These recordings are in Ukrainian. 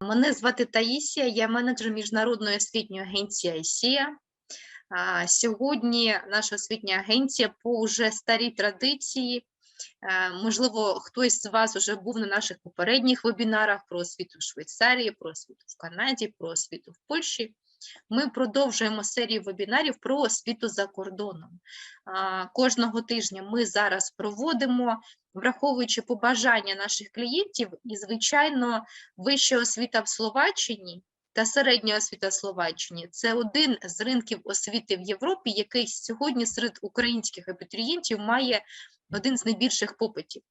Мене звати Таїсія, я менеджер міжнародної освітньої агенції ICEA. А, Сьогодні наша освітня агенція по вже старій традиції. Можливо, хтось з вас вже був на наших попередніх вебінарах про освіту в Швейцарії, про освіту в Канаді, про освіту в Польщі. Ми продовжуємо серію вебінарів про освіту за кордоном. Кожного тижня ми зараз проводимо, враховуючи побажання наших клієнтів, і, звичайно, вища освіта в Словаччині та середня освіта Словаччині це один з ринків освіти в Європі, який сьогодні серед українських абітурієнтів має один з найбільших попитів.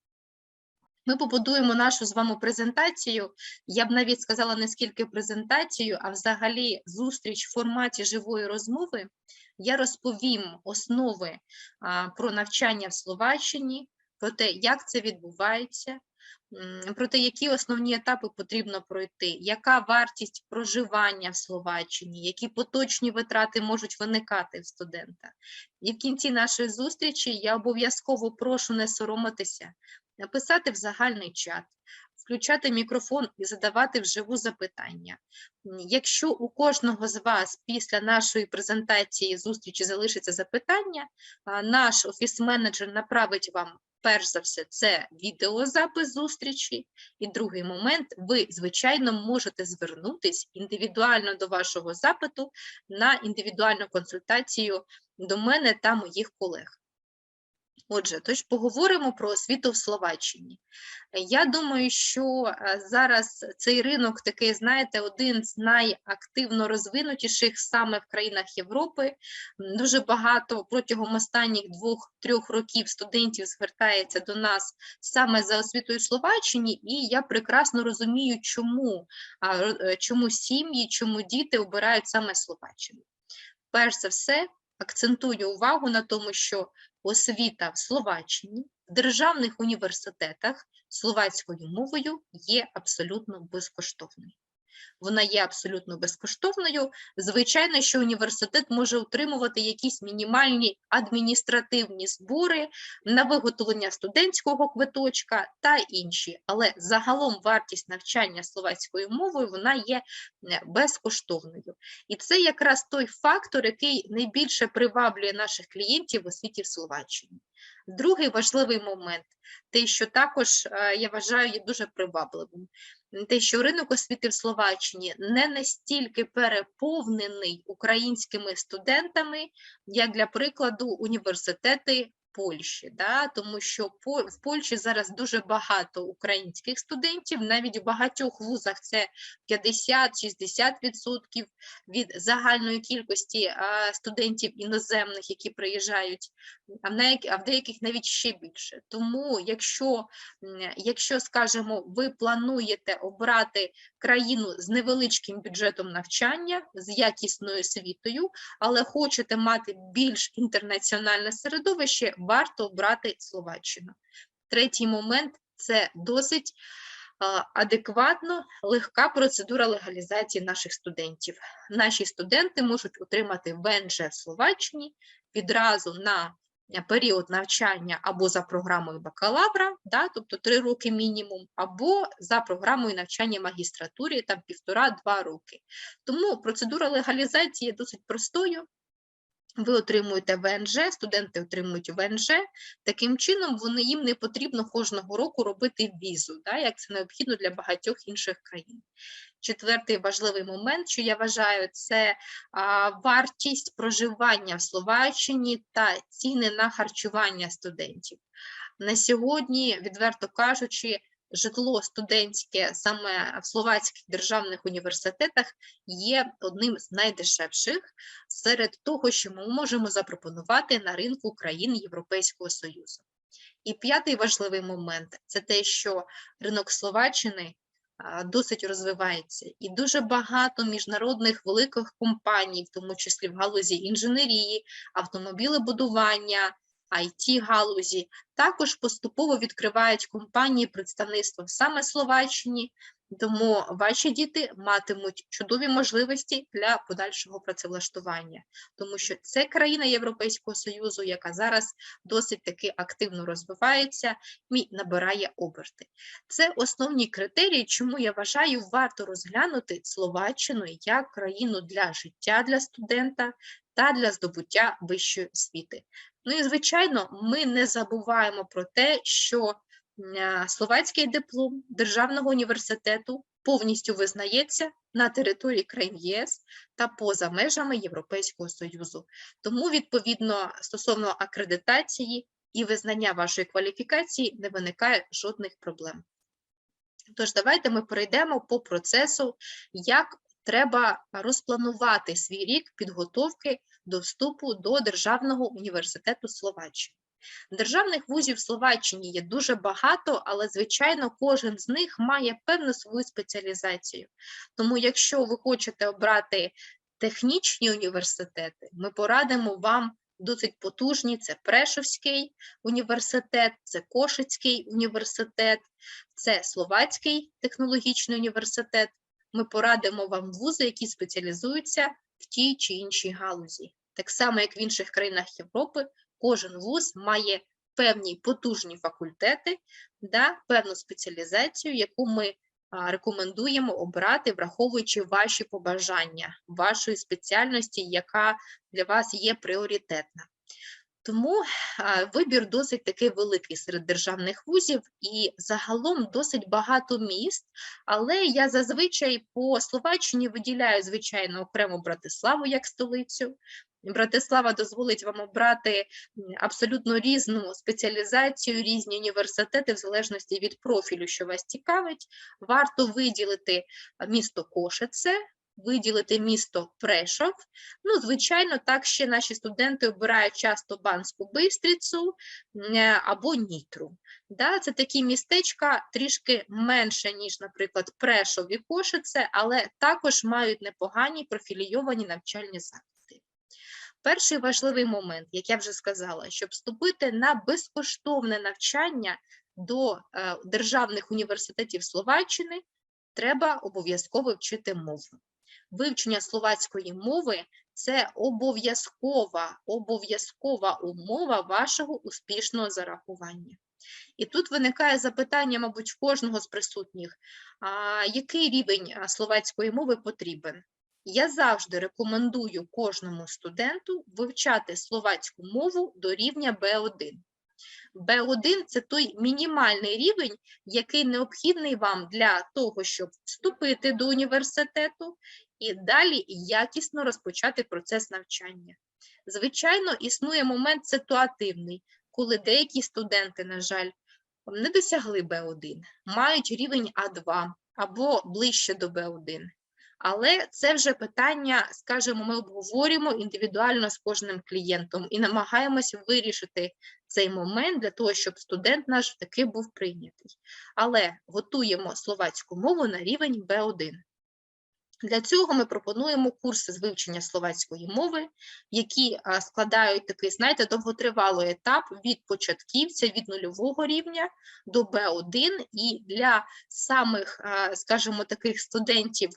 Ми побудуємо нашу з вами презентацію. Я б навіть сказала не скільки презентацію, а взагалі зустріч в форматі живої розмови. Я розповім основи а, про навчання в Словаччині, про те, як це відбувається, про те, які основні етапи потрібно пройти, яка вартість проживання в Словаччині, які поточні витрати можуть виникати в студента. І в кінці нашої зустрічі я обов'язково прошу не соромитися, написати в загальний чат, включати мікрофон і задавати вживу запитання. Якщо у кожного з вас після нашої презентації зустрічі залишиться запитання, наш офіс-менеджер направить вам перш за все це відеозапис зустрічі. І другий момент, ви, звичайно, можете звернутись індивідуально до вашого запиту на індивідуальну консультацію до мене та моїх колег. Отже, тож поговоримо про освіту в Словаччині. Я думаю, що е, зараз цей ринок такий, знаєте, один з найактивно розвинутіших саме в країнах Європи. Дуже багато протягом останніх двох-трьох років студентів звертається до нас саме за освітою в Словаччині, і я прекрасно розумію, чому, е, чому сім'ї, чому діти обирають саме Словаччину. Перш за все, акцентую увагу на тому, що освіта в Словаччині в державних університетах словацькою мовою є абсолютно безкоштовною. Вона є абсолютно безкоштовною. Звичайно, що університет може утримувати якісь мінімальні адміністративні збори на виготовлення студентського квиточка та інші. Але загалом вартість навчання словацькою мовою вона є е, безкоштовною. І це якраз той фактор, який найбільше приваблює наших клієнтів в освіті в Словаччині. Другий важливий момент, те, що також е, я вважаю є дуже привабливим, те, що ринок освіти в Словаччині не настільки переповнений українськими студентами, як для прикладу університети Польщі, да? тому що в Польщі зараз дуже багато українських студентів, навіть у багатьох вузах це 50-60% від загальної кількості студентів іноземних, які приїжджають, а в, а в деяких навіть ще більше. Тому, якщо, якщо, скажімо, ви плануєте обрати країну з невеличким бюджетом навчання, з якісною освітою, але хочете мати більш інтернаціональне середовище, варто обрати Словаччину. Третій момент це досить адекватно легка процедура легалізації наших студентів. Наші студенти можуть отримати ВНЖ в Словаччині відразу на період навчання або за програмою бакалавра, да, тобто три роки мінімум, або за програмою навчання магістратурі, там півтора-два роки. Тому процедура легалізації є досить простою. Ви отримуєте ВНЖ, студенти отримують ВНЖ. Таким чином, вони їм не потрібно кожного року робити візу, да, як це необхідно для багатьох інших країн. Четвертий важливий момент, що я вважаю, це а, вартість проживання в Словаччині та ціни на харчування студентів. На сьогодні, відверто кажучи, житло студентське саме в словацьких державних університетах є одним з найдешевших серед того, що ми можемо запропонувати на ринку країн Європейського Союзу. І п'ятий важливий момент це те, що ринок Словаччини досить розвивається, і дуже багато міжнародних великих компаній, в тому числі в галузі інженерії, автомобілебудування, it галузі, також поступово відкривають компанії представництво саме Словаччині, Тому ваші діти матимуть чудові можливості для подальшого працевлаштування, тому що це країна Європейського Союзу, яка зараз досить таки активно розвивається і набирає оберти. Це основні критерії, чому я вважаю, варто розглянути Словаччину як країну для життя для студента та для здобуття вищої освіти. Ну і звичайно, ми не забуваємо про те, що е, словацький диплом державного університету повністю визнається на території країн ЄС та поза межами Європейського Союзу. Тому, відповідно, стосовно акредитації і визнання вашої кваліфікації не виникає жодних проблем. Тож, давайте ми перейдемо по процесу, як треба розпланувати свій рік підготовки до вступу до Державного університету Словаччини. Державних вузів Словаччині є дуже багато, але, звичайно, кожен з них має певну свою спеціалізацію. Тому, якщо ви хочете обрати технічні університети, ми порадимо вам досить потужні: це Прешовський університет, це Кошицький університет, це Словацький технологічний університет. Ми порадимо вам вузи, які спеціалізуються в тій чи іншій галузі. Так само, як в інших країнах Європи, кожен вуз має певні потужні факультети, да, певну спеціалізацію, яку ми рекомендуємо обрати, враховуючи ваші побажання, вашої спеціальності, яка для вас є пріоритетна. Тому вибір досить такий великий серед державних вузів і загалом досить багато міст, але я зазвичай по Словаччині виділяю, звичайно, окремо Братиславу як столицю. Братислава дозволить вам обрати абсолютно різну спеціалізацію, різні університети, в залежності від профілю, що вас цікавить. Варто виділити місто Кошице, виділити місто Прешов. Ну, звичайно, так ще наші студенти обирають часто Банську Бистрицю е, або Нітру. Да, це такі містечка трішки менше, ніж, наприклад, Прешов і Кошице, але також мають непогані профілійовані навчальні заклади. Перший важливий момент, як я вже сказала, щоб вступити на безкоштовне навчання до е, державних університетів Словаччини, треба обов'язково вчити мову. Вивчення словацької мови це обов'язкова, обов'язкова умова вашого успішного зарахування. І тут виникає запитання, мабуть, в кожного з присутніх, а, який рівень словацької мови потрібен? Я завжди рекомендую кожному студенту вивчати словацьку мову до рівня B1. B1 – це той мінімальний рівень, який необхідний вам для того, щоб вступити до університету і далі якісно розпочати процес навчання. Звичайно, існує момент ситуативний, коли деякі студенти, на жаль, не досягли B1, мають рівень А2 або ближче до B1. Але це вже питання, скажімо, ми обговорюємо індивідуально з кожним клієнтом і намагаємося вирішити цей момент для того, щоб студент наш таки був прийнятий. Але готуємо словацьку мову на рівень B1. Для цього ми пропонуємо курси з вивчення словацької мови, які складають такий, знаєте, довготривалий етап від початківця, від нульового рівня до Б1. І для самих, скажімо, таких студентів,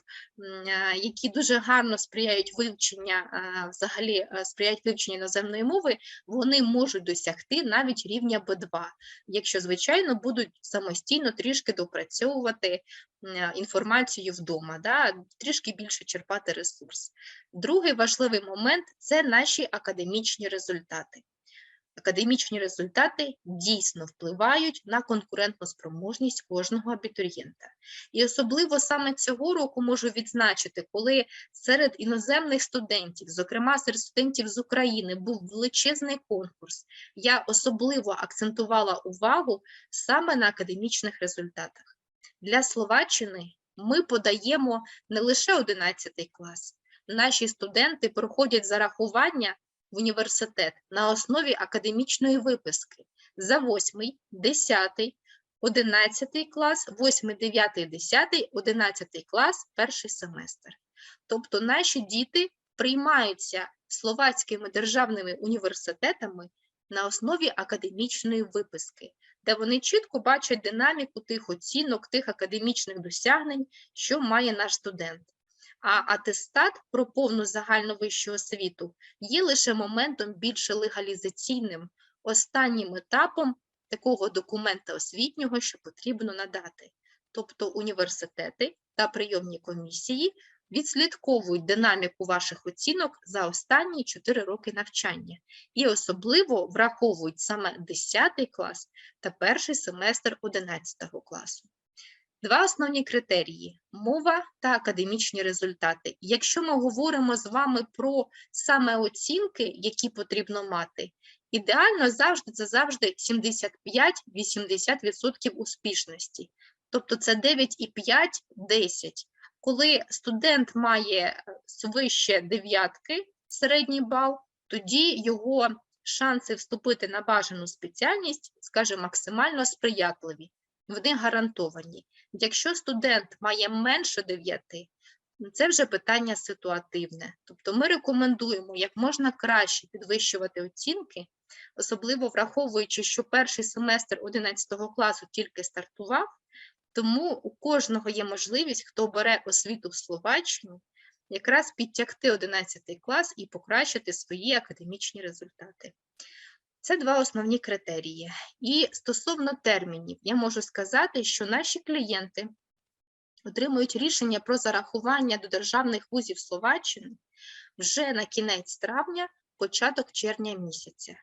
які дуже гарно сприяють вивчення, взагалі сприяють вивченню іноземної мови, вони можуть досягти навіть рівня Б2, якщо, звичайно, будуть самостійно трішки допрацьовувати інформацію вдома, да, трішки більше черпати ресурс. Другий важливий момент це наші академічні результати. Академічні результати дійсно впливають на конкурентну спроможність кожного абітурієнта. І особливо саме цього року можу відзначити, коли серед іноземних студентів, зокрема серед студентів з України, був величезний конкурс. Я особливо акцентувала увагу саме на академічних результатах. Для Словаччини ми подаємо не лише 11 клас. Наші студенти проходять зарахування в університет на основі академічної виписки за 8, 10, 11 клас, 8, 9, 10, 11 клас, перший семестр. Тобто наші діти приймаються словацькими державними університетами на основі академічної виписки. Де вони чітко бачать динаміку тих оцінок, тих академічних досягнень, що має наш студент. А атестат про повну загальну вищу освіту є лише моментом більше легалізаційним, останнім етапом такого документа освітнього, що потрібно надати. Тобто університети та прийомні комісії відслідковують динаміку ваших оцінок за останні 4 роки навчання і особливо враховують саме 10 клас та перший семестр 11 класу. Два основні критерії мова та академічні результати. Якщо ми говоримо з вами про саме оцінки, які потрібно мати, ідеально завжди це завжди 75-80% успішності. Тобто це 9,5-10. Коли студент має е, свище дев'ятки середній бал, тоді його шанси вступити на бажану спеціальність, скажімо, максимально сприятливі, вони гарантовані. Якщо студент має менше 9, це вже питання ситуативне. Тобто ми рекомендуємо як можна краще підвищувати оцінки, особливо враховуючи, що перший семестр 11 класу тільки стартував, тому у кожного є можливість, хто бере освіту в Словаччину, якраз підтягти 11 клас і покращити свої академічні результати. Це два основні критерії. І стосовно термінів, я можу сказати, що наші клієнти отримують рішення про зарахування до державних вузів Словаччини вже на кінець травня, початок червня місяця.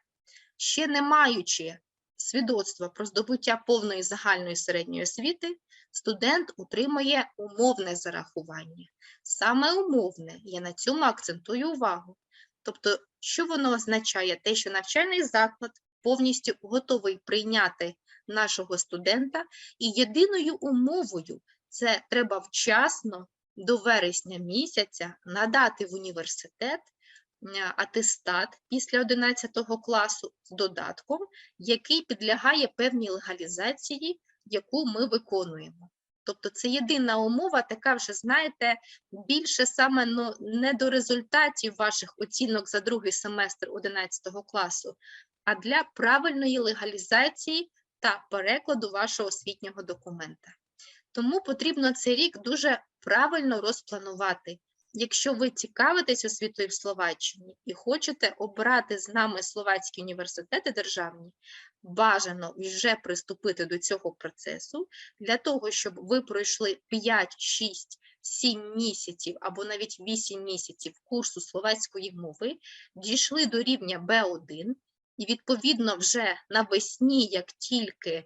Ще не маючи свідоцтва про здобуття повної загальної середньої освіти, студент отримує умовне зарахування. Саме умовне, я на цьому акцентую увагу. Тобто, що воно означає? Те, що навчальний заклад повністю готовий прийняти нашого студента, і єдиною умовою це треба вчасно до вересня місяця надати в університет атестат після 11 класу з додатком, який підлягає певній легалізації, яку ми виконуємо. Тобто це єдина умова, така вже, знаєте, більше саме ну, не до результатів ваших оцінок за другий семестр 11 класу, а для правильної легалізації та перекладу вашого освітнього документа. Тому потрібно цей рік дуже правильно розпланувати. Якщо ви цікавитесь освітою в Словаччині і хочете обрати з нами словацькі університети державні, бажано вже приступити до цього процесу. Для того, щоб ви пройшли 5, 6, 7 місяців або навіть 8 місяців курсу словацької мови, дійшли до рівня B1, і відповідно вже навесні, як тільки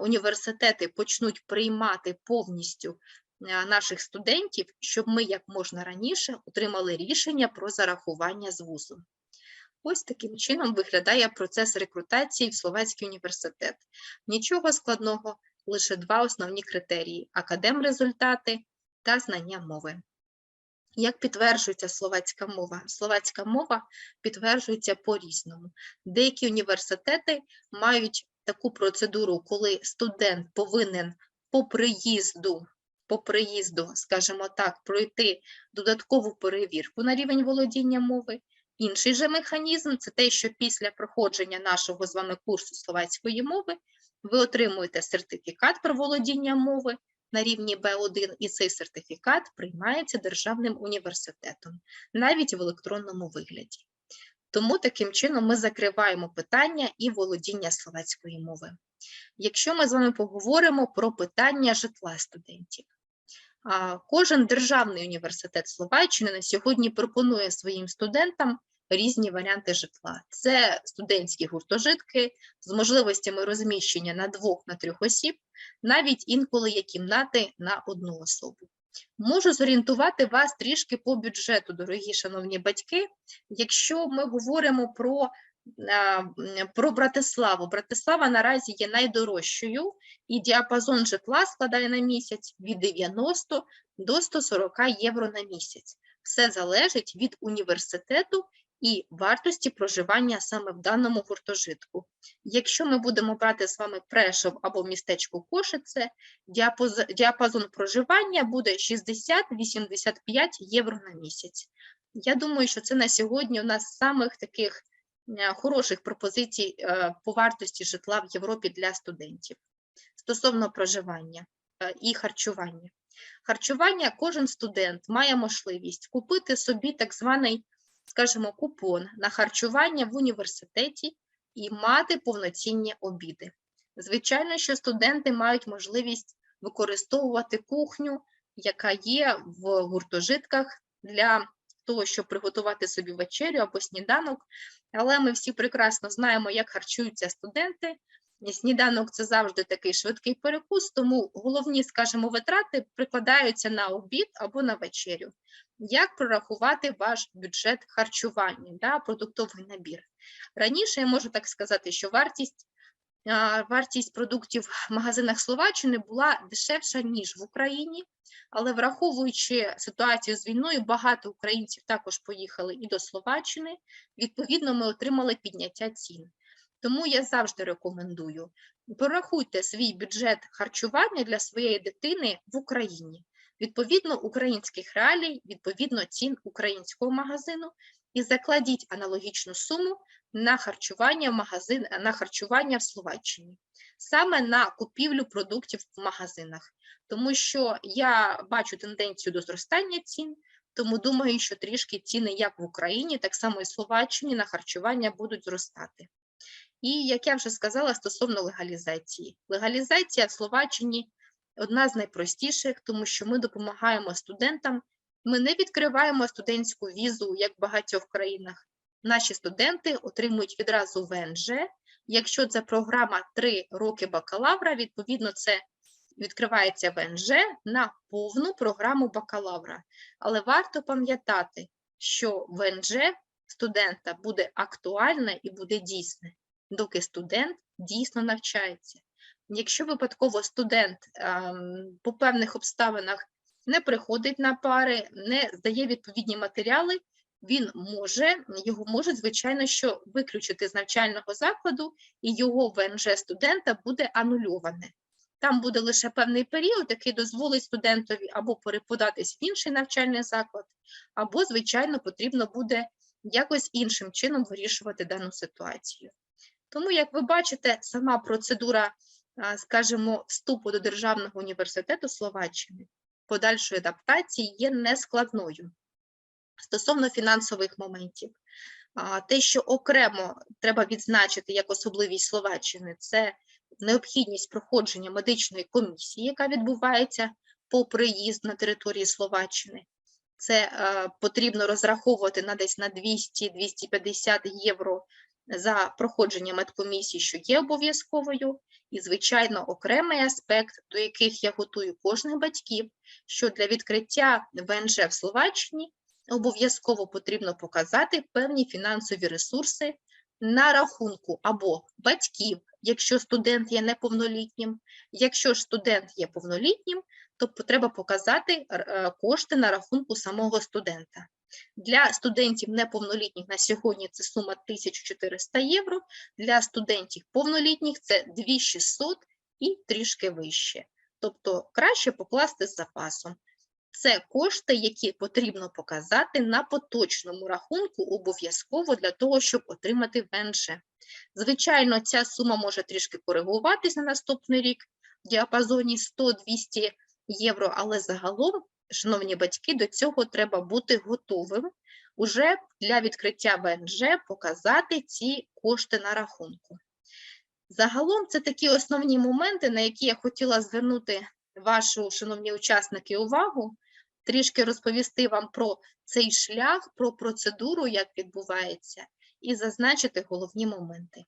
університети почнуть приймати повністю наших студентів, щоб ми як можна раніше отримали рішення про зарахування з вузу. Ось таким чином виглядає процес рекрутації в Словацький університет. Нічого складного, лише два основні критерії академрезультати та знання мови. Як підтверджується словацька мова? Словацька мова підтверджується по-різному. Деякі університети мають таку процедуру, коли студент повинен по приїзду, по приїзду, скажімо так, пройти додаткову перевірку на рівень володіння мови. Інший же механізм це те, що після проходження нашого з вами курсу словацької мови ви отримуєте сертифікат про володіння мови на рівні Б1, і цей сертифікат приймається державним університетом, навіть в електронному вигляді. Тому таким чином ми закриваємо питання і володіння словацької мови. Якщо ми з вами поговоримо про питання житла студентів, кожен державний університет Словаччини на сьогодні пропонує своїм студентам різні варіанти житла. Це студентські гуртожитки з можливостями розміщення на двох на трьох осіб, навіть інколи є кімнати на одну особу. Можу зорієнтувати вас трішки по бюджету, дорогі шановні батьки. Якщо ми говоримо про про Братиславу, Братислава наразі є найдорожчою, і діапазон житла складає на місяць від 90 до 140 євро на місяць. Все залежить від університету і вартості проживання саме в даному гуртожитку. Якщо ми будемо брати з вами Прешов або містечко Кошице, діапазон проживання буде 60-85 євро на місяць. Я думаю, що це на сьогодні у нас самих таких хороших пропозицій е, по вартості житла в Європі для студентів стосовно проживання е, і харчування. Харчування кожен студент має можливість купити собі так званий, скажімо, купон на харчування в університеті і мати повноцінні обіди. Звичайно, що студенти мають можливість використовувати кухню, яка є в гуртожитках для того, щоб приготувати собі вечерю або сніданок. Але ми всі прекрасно знаємо, як харчуються студенти. Сніданок це завжди такий швидкий перекус, тому головні, скажімо, витрати прикладаються на обід або на вечерю. Як прорахувати ваш бюджет харчування, да, продуктовий набір? Раніше я можу так сказати, що вартість вартість продуктів в магазинах Словаччини була дешевша, ніж в Україні, але враховуючи ситуацію з війною, багато українців також поїхали і до Словаччини. Відповідно, ми отримали підняття цін. Тому я завжди рекомендую порахуйте свій бюджет харчування для своєї дитини в Україні. Відповідно українських реалій, відповідно цін українського магазину, і закладіть аналогічну суму на харчування в магазин, на харчування в Словаччині, саме на купівлю продуктів в магазинах, тому що я бачу тенденцію до зростання цін. Тому думаю, що трішки ціни як в Україні, так само і в Словаччині на харчування будуть зростати. І як я вже сказала, стосовно легалізації, легалізація в Словаччині одна з найпростіших, тому що ми допомагаємо студентам. Ми не відкриваємо студентську візу, як в багатьох країнах. Наші студенти отримують відразу ВНЖ. Якщо це програма 3 роки бакалавра, відповідно, це відкривається ВНЖ на повну програму бакалавра. Але варто пам'ятати, що ВНЖ студента буде актуальне і буде дійсне, доки студент дійсно навчається. Якщо випадково студент ем, по певних обставинах не приходить на пари, не здає відповідні матеріали, він може, його можуть, звичайно, що виключити з навчального закладу, і його ВНЖ студента буде анульоване. Там буде лише певний період, який дозволить студентові або переподатись в інший навчальний заклад, або, звичайно, потрібно буде якось іншим чином вирішувати дану ситуацію. Тому, як ви бачите, сама процедура, скажімо, вступу до Державного університету Словаччини подальшої адаптації є нескладною. Стосовно фінансових моментів, те, що окремо треба відзначити як особливість Словаччини, це необхідність проходження медичної комісії, яка відбувається по приїзд на території Словаччини. Це е, потрібно розраховувати на десь на 200-250 євро за проходження медкомісії, що є обов'язковою, і, звичайно, окремий аспект, до яких я готую кожних батьків, що для відкриття ВНЖ в Словаччині обов'язково потрібно показати певні фінансові ресурси на рахунку або батьків, якщо студент є неповнолітнім, якщо ж студент є повнолітнім, то треба показати е, кошти на рахунку самого студента. Для студентів неповнолітніх на сьогодні це сума 1400 євро, для студентів повнолітніх це 2600 і трішки вище. Тобто краще покласти з запасом. Це кошти, які потрібно показати на поточному рахунку обов'язково для того, щоб отримати ВНЖ. Звичайно, ця сума може трішки коригуватись на наступний рік в діапазоні 100-200 євро, але загалом, шановні батьки, до цього треба бути готовим уже для відкриття ВНЖ показати ці кошти на рахунку. Загалом це такі основні моменти, на які я хотіла звернути вашу, шановні учасники, увагу, трішки розповісти вам про цей шлях, про процедуру, як відбувається, і зазначити головні моменти.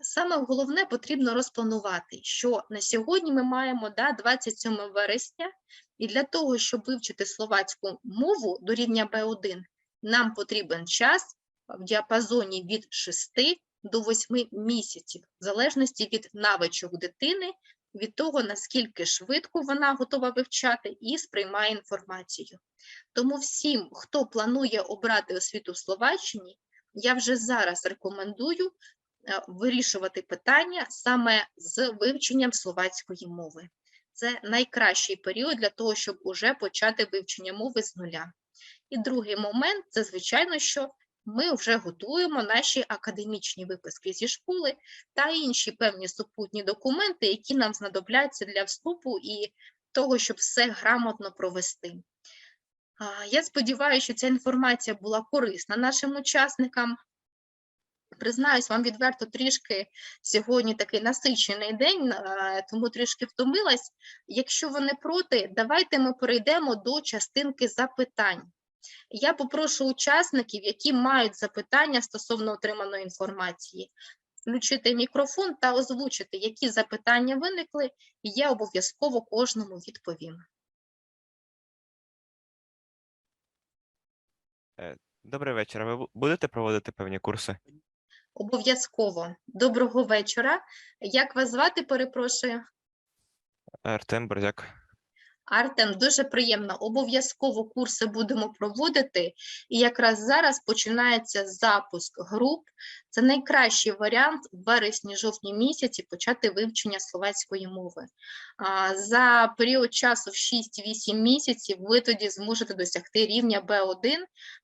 Саме головне потрібно розпланувати, що на сьогодні ми маємо да, 27 вересня, і для того, щоб вивчити словацьку мову до рівня B1, нам потрібен час в діапазоні від 6 до 8 місяців, в залежності від навичок дитини, від того, наскільки швидко вона готова вивчати і сприймає інформацію. Тому всім, хто планує обрати освіту в Словаччині, я вже зараз рекомендую е, вирішувати питання саме з вивченням словацької мови. Це найкращий період для того, щоб уже почати вивчення мови з нуля. І другий момент це, звичайно, що ми вже готуємо наші академічні виписки зі школи та інші певні супутні документи, які нам знадобляться для вступу і того, щоб все грамотно провести. Я сподіваюся, що ця інформація була корисна нашим учасникам. Признаюсь вам відверто трішки сьогодні такий насичений день, тому трішки втомилась. Якщо ви не проти, давайте ми перейдемо до частинки запитань. Я попрошу учасників, які мають запитання стосовно отриманої інформації, включити мікрофон та озвучити, які запитання виникли, і я обов'язково кожному відповім. Добрий вечір. Ви будете проводити певні курси? Обов'язково. Доброго вечора. Як вас звати, перепрошую? Артем Борзяк. Артем, дуже приємно. Обов'язково курси будемо проводити. І якраз зараз починається запуск груп. Це найкращий варіант в вересні-жовтні місяці почати вивчення словацької мови. За період часу в 6-8 місяців ви тоді зможете досягти рівня B1.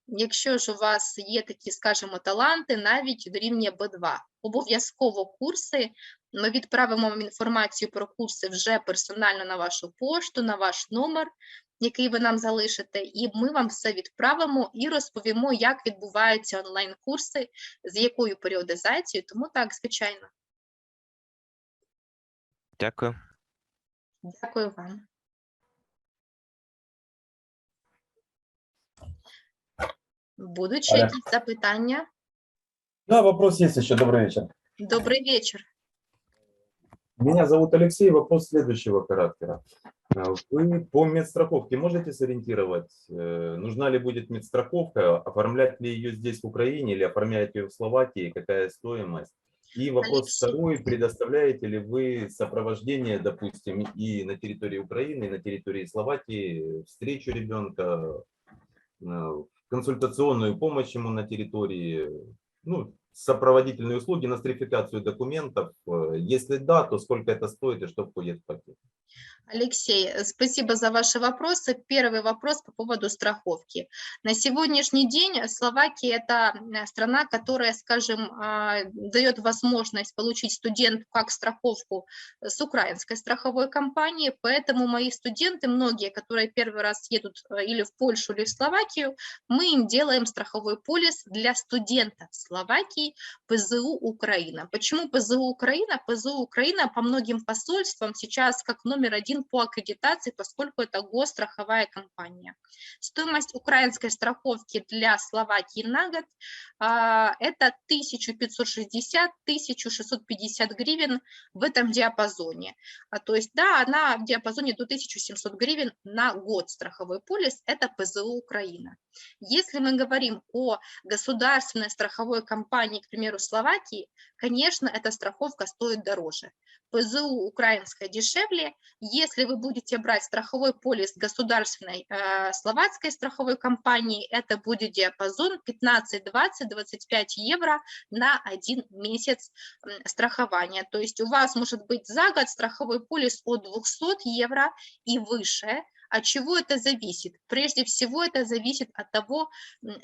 Якщо ж у вас є такі, скажімо, таланти, навіть до рівня B2. Обов'язково курси ми відправимо вам інформацію про курси вже персонально на вашу пошту, на ваш номер, який ви нам залишите, і ми вам все відправимо і розповімо, як відбуваються онлайн-курси, з якою періодизацією. Тому так, звичайно. Дякую. Дякую вам. Будуть ще якісь запитання? Да, вопрос есть еще. Добрый вечер. Добрий вечір. Меня зовут Алексей. Вопрос следующего характера. А, Вы по медстраховке можете сориентировать, э, нужна ли будет медстраховка, оформлять ли ее здесь в Украине или оформлять ее в Словакии, какая стоимость? И вопрос Алексей. второй, предоставляете ли вы сопровождение, допустим, и на территории Украины, и на территории Словакии, встречу ребенка, э, консультационную помощь ему на территории, ну, сопроводительные услуги, нострификацию документов? Э, Если да, то сколько это стоит и что входит в пакет? Алексей, э, спасибо за ваши вопросы. Первый вопрос по поводу страховки. На сегодняшний день Словакия – это э, страна, которая, скажем, а, дает возможность получить студенту как страховку с украинской страховой компании, поэтому мои студенты, многие, которые первый раз едут э, или в Польшу, или в Словакию, мы им делаем страховой полис для студента Словакии ПЗУ Украина. Почему ПЗУ Украина? ПЗУ Украина по многим посольствам сейчас как номер один по аккредитации, поскольку это госстраховая компания. Стоимость украинской страховки для Словакии на год а, это 1560-1650 гривен в этом диапазоне. А, то есть, да, она в диапазоне до 1700 гривен на год страховой полис, это ПЗУ Украина. Если мы говорим о государственной страховой компании, к примеру, Словакии, конечно, эта страховка стоит дороже. ПЗУ украинская дешевле. Если вы будете брать страховой полис государственной э, словацкой страховой компании, это будет диапазон 15, 20, 25 евро на один месяц страхования. То есть у вас может быть за год страховой полис от 200 евро и выше. От чего это зависит? Прежде всего это зависит от того,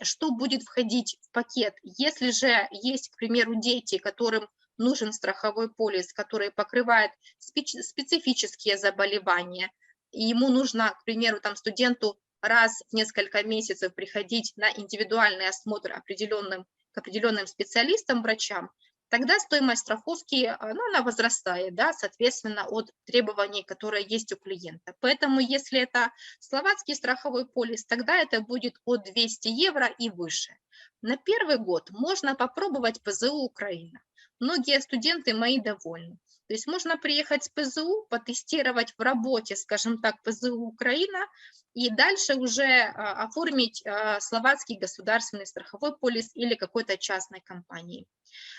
что будет входить в пакет. Если же есть, к примеру, дети, которым нужен страховой полис, который покрывает специфические заболевания, и ему нужно, к примеру, там студенту раз в несколько месяцев приходить на индивидуальный осмотр определенным, к определенным специалистам, врачам, тогда стоимость страховки, а, ну, она возрастает, да, соответственно, от требований, которые есть у клиента. Поэтому, если это словацкий страховой полис, тогда это будет от 200 евро и выше. На первый год можно попробовать ПЗУ Украина. Многие студенты мои довольны. То есть можно приехать с ПЗУ, потестировать в работе, скажем так, ПЗУ Украина, и дальше уже а, оформить а, словацкий государственный страховой полис или какой-то частной компании.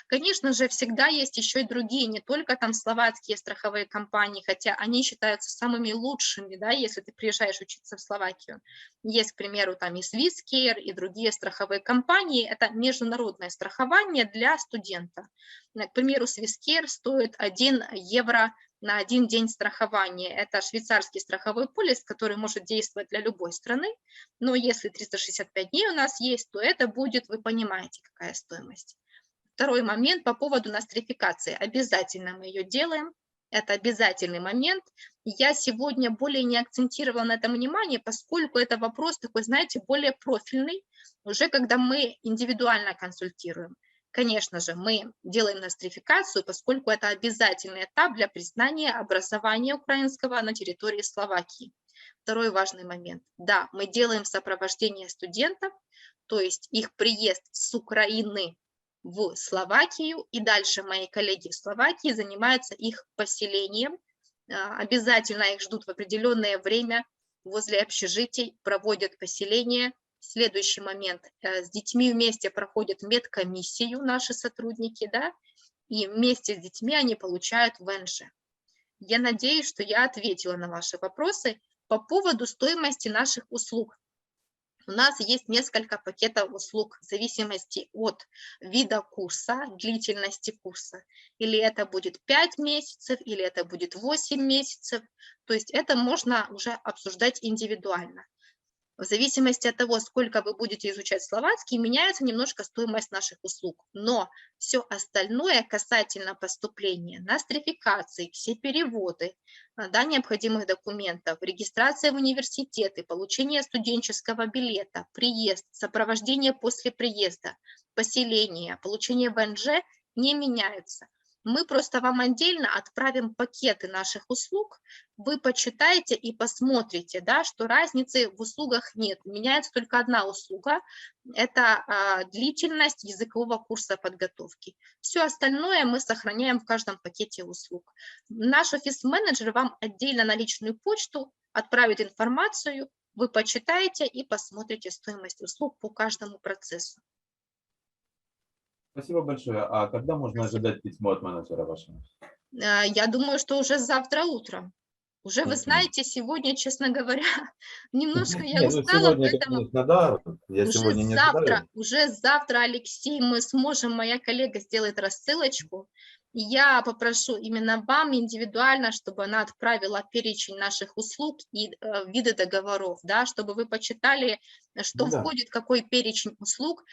Конечно же, всегда есть еще и другие, не только там словацкие страховые компании, хотя они считаются самыми лучшими, да, если ты приезжаешь учиться в Словакию. Есть, к примеру, там и Swisscare, и другие страховые компании. Это международное страхование для студента. К примеру, Swisscare стоит 1 евро на один день страхования. Это швейцарский страховой полис, который может действовать для любой страны, но если 365 дней у нас есть, то это будет, вы понимаете, какая стоимость. Второй момент по поводу нострификации. Обязательно мы ее делаем. Это обязательный момент. Я сегодня более не акцентировала на этом внимание, поскольку это вопрос такой, знаете, более профильный, уже когда мы индивидуально консультируем. Конечно же, мы делаем нострификацию, поскольку это обязательный этап для признания образования украинского на территории Словакии. Второй важный момент. Да, мы делаем сопровождение студентов, то есть их приезд с Украины в Словакию, и дальше мои коллеги в Словакии занимаются их поселением. А, Обязательно их ждут в определенное время возле общежитий, проводят поселение. Следующий момент. э, С детьми вместе проходят медкомиссию наши сотрудники, да, и вместе с детьми они получают ВНЖ. Я надеюсь, что я ответила на ваши вопросы по поводу стоимости наших услуг. У нас есть несколько пакетов услуг в зависимости от вида курса, длительности курса. Или это будет 5 месяцев, или это будет 8 месяцев. То есть это можно уже обсуждать индивидуально. В зависимости от того, сколько вы будете изучать словацкий, меняется немножко стоимость наших услуг. Но все остальное касательно поступления, нострификации, все переводы, а, да, необходимых документов, регистрация в университеты, получение студенческого билета, приезд, сопровождение после приезда, поселение, получение ВНЖ не меняются. Мы просто вам отдельно отправим пакеты наших услуг, вы почитаете и посмотрите, да, что разницы в услугах нет. Меняется только одна услуга, это а, длительность языкового курса подготовки. Все остальное мы сохраняем в каждом пакете услуг. Наш офис-менеджер вам отдельно на личную почту отправит информацию, вы почитаете и посмотрите стоимость услуг по каждому процессу. Спасибо большое. А когда можно ожидать письмо от менеджера вашего? А, Я думаю, что уже завтра утром. Уже, вы знаете, сегодня, честно говоря, немножко я ну, устала, сегодня, поэтому конечно, да. Я уже сегодня не завтра, ожидаю. уже завтра, Алексей, мы сможем, моя коллега сделает рассылочку. Я попрошу именно вам индивидуально, чтобы она отправила перечень наших услуг и э, виды договоров, да, чтобы вы почитали, что да. входит, какой перечень услуг.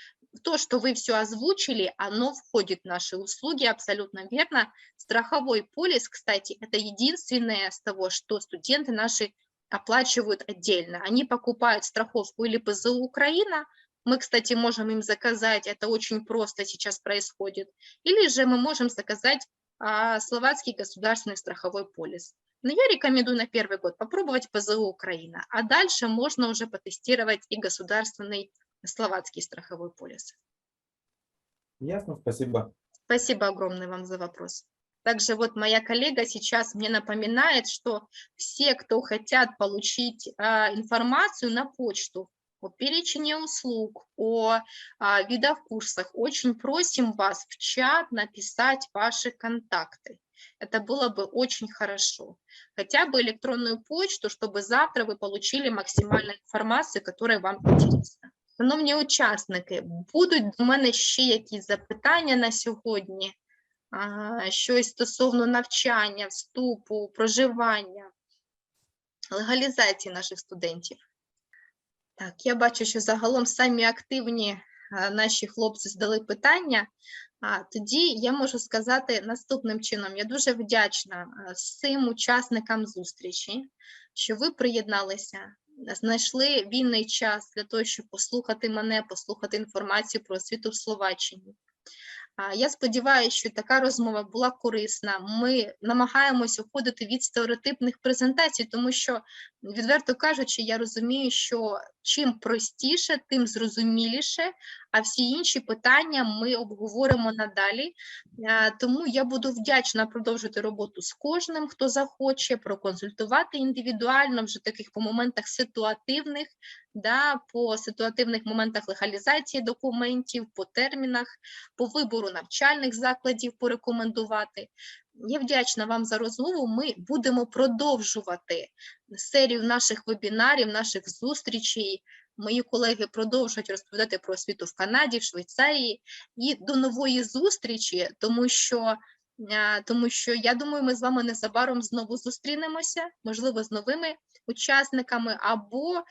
То, что вы все озвучили, оно входит в наши услуги, абсолютно верно. Страховой полис, кстати, это единственное с того, что студенты наши оплачивают отдельно. Они покупают страховку или ПЗУ Украина, мы, кстати, можем им заказать, это очень просто сейчас происходит, или же мы можем заказать а, словацкий государственный страховой полис. Но я рекомендую на первый год попробовать ПЗУ Украина, а дальше можно уже потестировать и государственный словацкий страховой полис. Ясно, спасибо. Спасибо огромное вам за вопрос. Также вот моя коллега сейчас мне напоминает, что все, кто хотят получить а, информацию на почту перечне услуг, о а, видах курсах, очень просим вас в чат написать ваши контакты. Это было бы очень хорошо. Хотя бы электронную почту, чтобы завтра вы получили максимальну інформацію, которая вам интересна. Шановні учасники, будуть до мене ще якісь запитання на сьогодні? А, щось стосовно навчання, вступу, проживання, легалізації наших студентів. Так, я бачу, що загалом самі активні наші хлопці здали питання. А тоді я можу сказати наступним чином: я дуже вдячна всім учасникам зустрічі, що ви приєдналися, знайшли вільний час для того, щоб послухати мене, послухати інформацію про освіту в Словаччині. Я сподіваюся, що така розмова була корисна. Ми намагаємося уходити від стереотипних презентацій, тому що, відверто кажучи, я розумію, що чим простіше, тим зрозуміліше, а всі інші питання ми обговоримо надалі. Тому я буду вдячна продовжити роботу з кожним, хто захоче проконсультувати індивідуально вже таких по моментах ситуативних, да, по ситуативних моментах легалізації документів, по термінах по вибору навчальних закладів порекомендувати. Я вдячна вам за розмову. Ми будемо продовжувати серію наших вебінарів, наших зустрічей. Мої колеги продовжують розповідати про освіту в Канаді, в Швейцарії. І до нової зустрічі, тому що тому що я думаю, ми з вами незабаром знову зустрінемося, можливо, з новими учасниками, або е,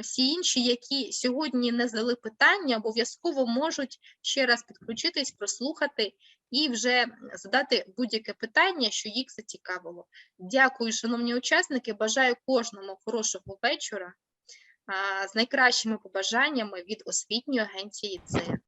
всі інші, які сьогодні не задали питання, обов'язково можуть ще раз підключитись, прослухати і вже задати будь-яке питання, що їх зацікавило. Дякую, шановні учасники. Бажаю кожному хорошого вечора з найкращими побажаннями від освітньої агенції ЦЕ.